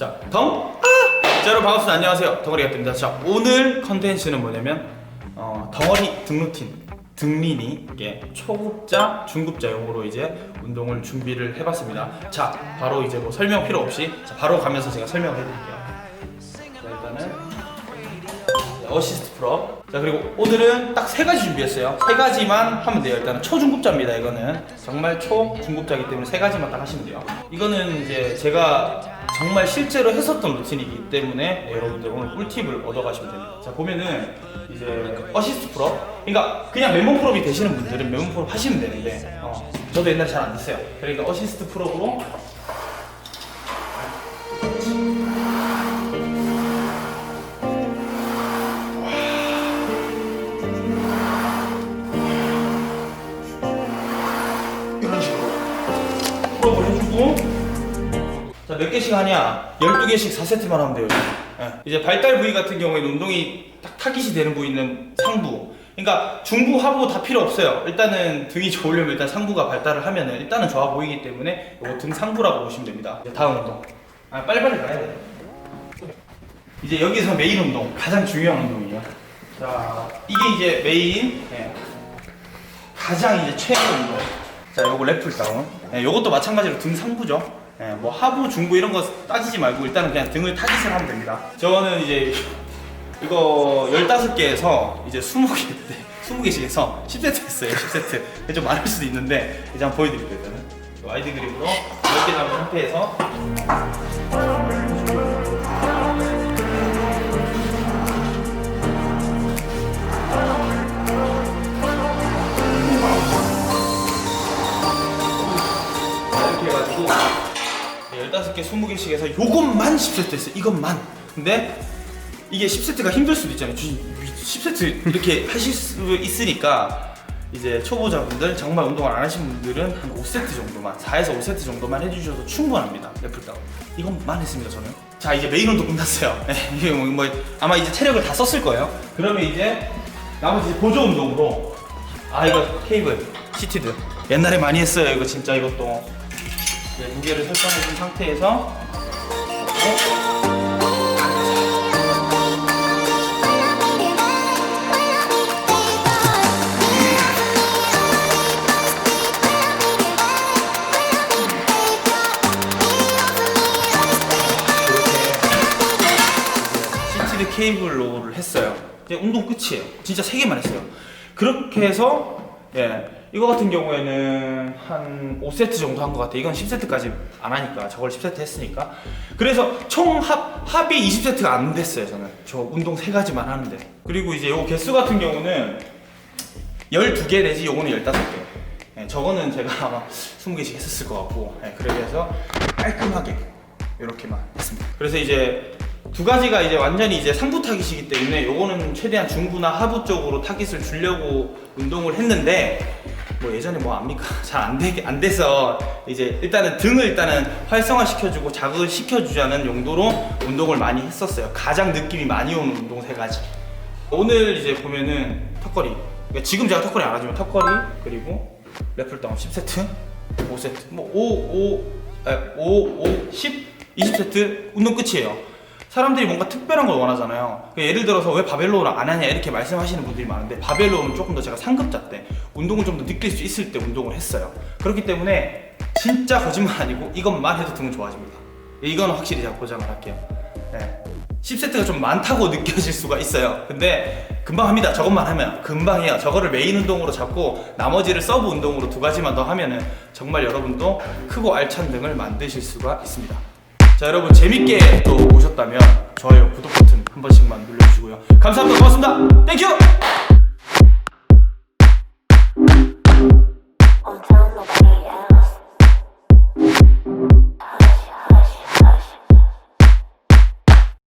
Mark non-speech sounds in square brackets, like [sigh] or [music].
자, 덩! 아! 자, 여러분 반갑습니다. 안녕하세요. 덩어리가 됩니다. 자, 오늘 컨텐츠는 뭐냐면 어, 덩어리 등루틴 등린이 이게 초급자, 중급자 용으로 이제 운동을 준비를 해봤습니다. 자, 바로 이제 뭐 설명 필요 없이 자, 바로 가면서 제가 설명을 해드릴게요. 자, 일단은 어시스트 프로. 자 그리고 오늘은 딱 세 가지 준비했어요. 세 가지만 하면 돼요. 일단은 초중급자입니다. 이거는 정말 초중급자이기 때문에 세 가지만 딱 하시면 돼요. 이거는 이제 제가 정말 실제로 했었던 루틴이기 때문에 여러분들 오늘 꿀팁을 얻어가시면 됩니다. 자 보면은 이제 어시스트 프로. 그러니까 그냥 맨몸 프로이 되시는 분들은 맨몸 프로 하시면 되는데 어, 저도 옛날에 잘 안 됐어요. 그러니까 어시스트 프로로 자 몇 개씩 하냐? 12개씩 4세트만 하면 돼요 예. 이제 발달 부위 같은 경우에는 운동이 딱 타깃이 되는 부위는 상부. 그러니까 중부 하부 다 필요 없어요. 일단은 등이 좋으려면 일단 상부가 발달을 하면은 일단은 좋아 보이기 때문에 이거 등 상부라고 보시면 됩니다. 이제 다음 운동. 아 빨리빨리 가야 돼요 이제 여기서 메인 운동 가장 중요한 운동이에요. 자 이게 이제 메인 예. 가장 이제 최고 운동. 자, 요거 랩풀 다운. 예, 요것도 마찬가지로 등 상부죠. 예, 뭐 하부, 중부 이런 거 따지지 말고 일단은 그냥 등을 타깃을 하면 됩니다. 저는 이제 이거 15개에서 이제 20개 때 20개씩 해서 10세트 했어요. 10세트. 좀 많을 수도 있는데 이제 한번 보여드릴게요. 일단은 와이드 그립으로 10개 잡은 상태에서 15개, 20개씩 해서 요것만 10세트 했어요. 이것만. 근데 이게 10세트가 힘들 수도 있잖아요. 10세트 이렇게 [laughs] 하실 수 있으니까 이제 초보자분들 정말 운동을 안 하신 분들은 한 5세트 정도만 4에서 5세트 정도만 해주셔도 충분합니다. 레플다운 이것만 했습니다 저는. 자 이제 메인 운동 끝났어요. [laughs] 네, 이게 뭐, 뭐 아마 이제 체력을 다 썼을 거예요. 그러면 이제 나머지 보조 운동으로 아 이거 케이블 시티드 옛날에 많이 했어요 이거 진짜 이것도 네, 무게를 설정해 준 상태에서 시티드 케이블로를 했어요. 운동 끝이에요. 진짜 세 개만 했어요. 그렇게 해서 예 이거 같은 경우에는 한 5세트 정도 한 것 같아요. 이건 10세트까지 안 하니까 저걸 10세트 했으니까. 그래서 총 합, 합이 20세트가 안 됐어요. 저는 저 운동 세 가지만 하는데. 그리고 이제 요 개수 같은 경우는 12개 내지 요거는 15개. 예, 저거는 제가 아마 20개씩 했었을 것 같고 예, 해서 깔끔하게 이렇게만 했습니다. 그래서 이제 두 가지가 이제 완전히 이제 상부 타깃이기 때문에 요거는 최대한 중부나 하부 쪽으로 타깃을 주려고 운동을 했는데 뭐 예전에 뭐 압니까 [laughs] 잘 안 되게 안 돼서 이제 일단은 등을 일단은 활성화 시켜주고 자극을 시켜주자는 용도로 운동을 많이 했었어요. 가장 느낌이 많이 오는 운동 세 가지. 오늘 이제 보면은 턱걸이. 그러니까 지금 제가 턱걸이 안 하지만 턱걸이 그리고 래플 다운 10세트, 5세트, 뭐 5, 5, 5, 5, 10, 20세트 운동 끝이에요. 사람들이 뭔가 특별한 걸 원하잖아요. 그러니까 예를 들어서 왜 바벨로우를 안 하냐 이렇게 말씀하시는 분들이 많은데 바벨로우는 조금 더 제가 상급자 때 운동을 좀 더 느낄 수 있을 때 운동을 했어요. 그렇기 때문에 진짜 거짓말 아니고 이것만 해도 등은 좋아집니다. 이거는 확실히 제가 보장을 할게요. 네. 10세트가 좀 많다고 [laughs] 느껴질 수가 있어요. 근데 금방 합니다. 저것만 하면 금방 해요. 저거를 메인 운동으로 잡고 나머지를 서브 운동으로 두 가지만 더 하면은 정말 여러분도 크고 알찬 등을 만드실 수가 있습니다. 자 여러분 재밌게 또 보셨다면 좋아요 구독 버튼 한 번씩만 눌러주시고요. 감사합니다. 고맙습니다. 땡큐